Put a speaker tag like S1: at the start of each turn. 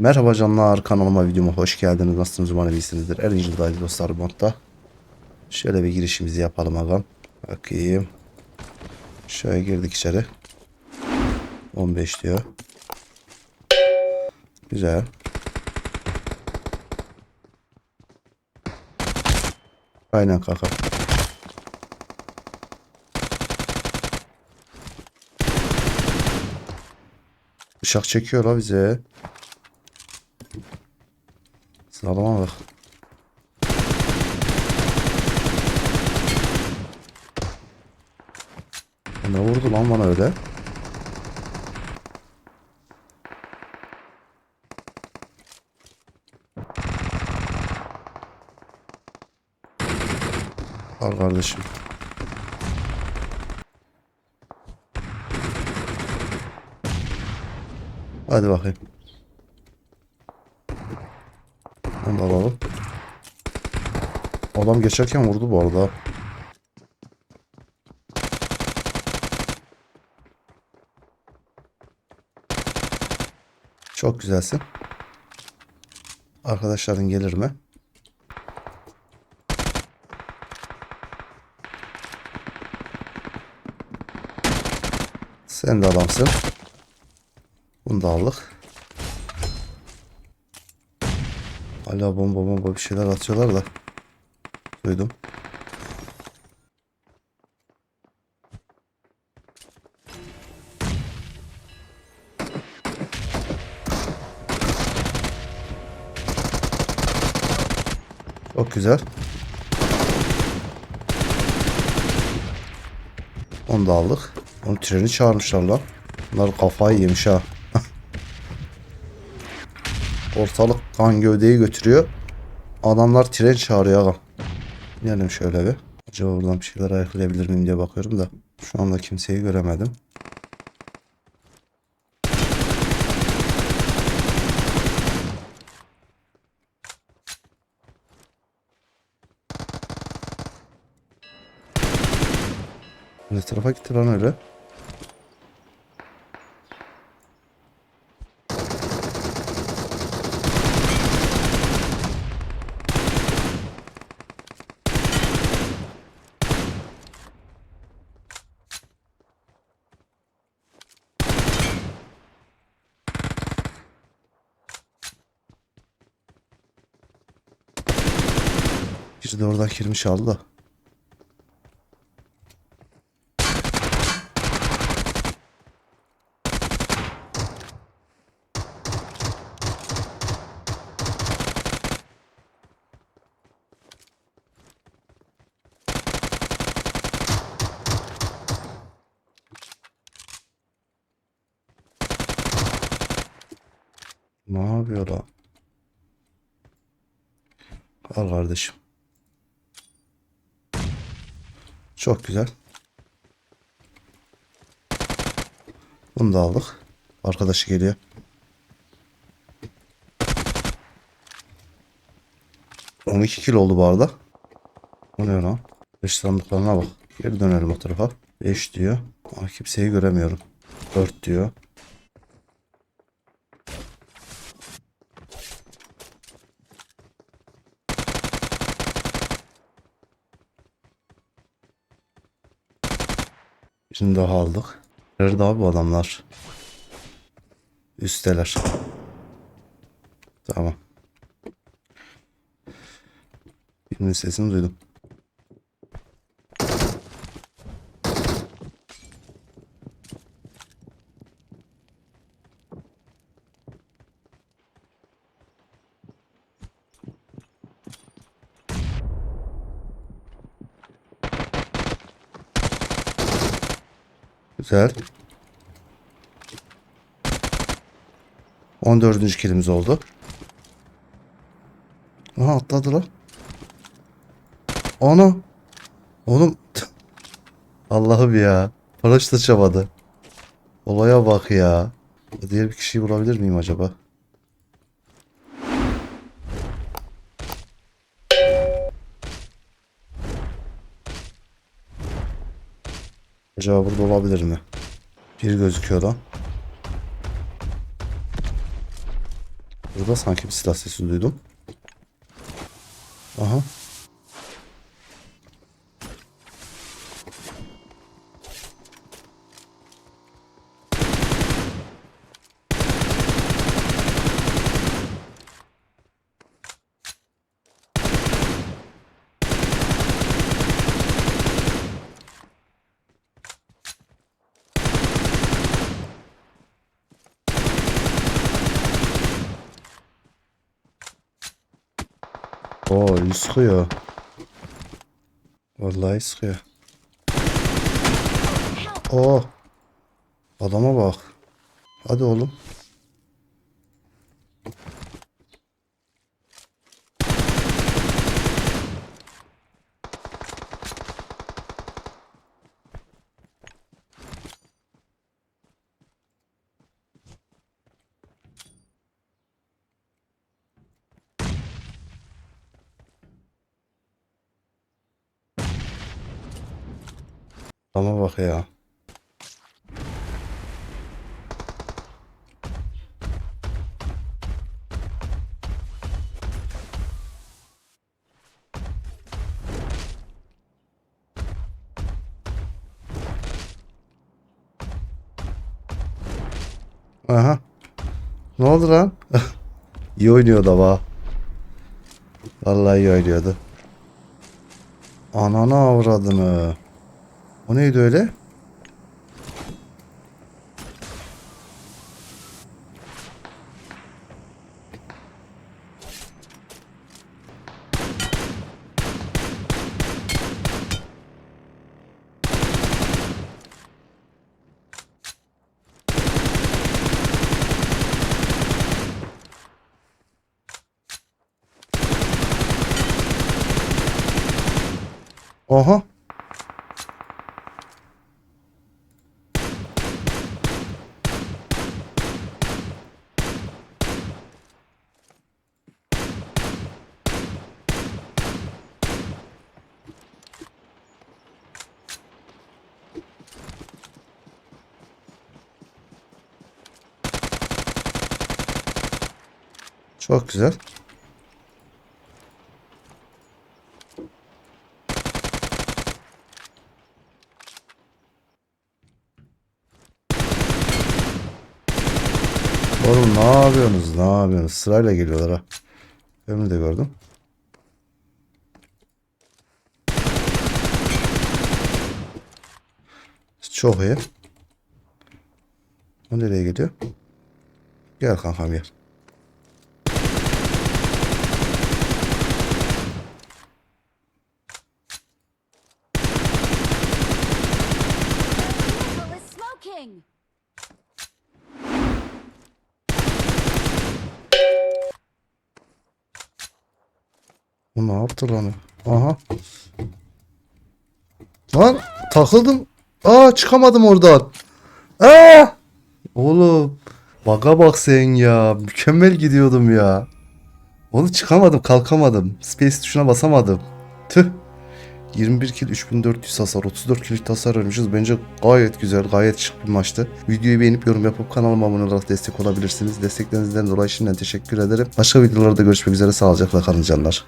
S1: Merhaba canlar kanalıma videoma hoş geldiniz. Nasılsınız umarım iyisinizdir. Erangel'dayız dostlar modda. Şöyle bir girişimizi yapalım ağam. Bakayım. Şöyle girdik içeri. 15 diyor. Güzel. Aynen kanka. Bıçak çekiyor la bize. Sağlama bak. Ne vurdu lan bana öyle? Al kardeşim. Hadi bakayım. Onu da alalım. Adam geçerken vurdu bu arada. Çok güzelsin. Arkadaşların gelir mi? Sen de adamsın. Bunu da aldık. Hala bomba bomba bir şeyler atıyorlar da. Duydum. Çok güzel. Onu da aldık. Onu treni çağırmışlar lan. Bunlar kafayı yemiş ha. Ortalık kan gövdeyi götürüyor. Adamlar tren çağırıyor aga. Gidelim şöyle bir. Acaba buradan bir şeyler ayıklayabilir miyim diye bakıyorum da. Şu anda kimseyi göremedim. Ne tarafa gitti lan öyle? Biri de oradan girmiş aldı da. Ne yapıyor lan? Al kardeşim. Çok güzel. Bunu da aldık. Arkadaşı geliyor. On iki kilo oldu bu arada. O ne lan? Beş sandıklarına bak. Geri dönelim o tarafa. 5 diyor. Ama kimseyi göremiyorum. 4 diyor. Birini daha aldık. Nerede abi bu adamlar? Üsteler. Tamam. Birinin sesini duydum. Güzel. 14. kilimiz oldu. Aha atladı lan. Ana. Oğlum. Allah'ım ya. Paraşüt çabadı. Olaya bak ya. Diğer bir kişiyi bulabilir miyim acaba? Acaba burada olabilir mi? Bir gözüküyor lan. Burada sanki bir silah sesi duydum. Aha. Oo sıkıyor. Vallahi sıkıyor. Oo. Adama bak. Hadi oğlum. Adama bak ya. Aha. Ne oldu lan? iyi oynuyordu ama. Vallahi iyi oynuyordu. Ananı avradını. O neydi öyle? Oha. Çok güzel. Oğlum ne yapıyorsunuz? Ne yapıyorsunuz? Sırayla geliyorlar ha. Ben de gördüm. Çok iyi. O nereye gidiyor? Gel kankam gel. Bu ne yaptı lan? Aha. Lan takıldım. Aa çıkamadım oradan. Aa! Oğlum. Baka bak sen ya. Mükemmel gidiyordum ya. Onu çıkamadım kalkamadım. Space tuşuna basamadım. Tüh. 21 kill 3400 hasar 34 kill hasar vermişiz. Bence gayet güzel gayet şık bir maçtı. Videoyu beğenip yorum yapıp kanalıma abone olarak destek olabilirsiniz. Desteklerinizden dolayı şimdiden teşekkür ederim. Başka videolarda görüşmek üzere sağlıcakla kalın canlar.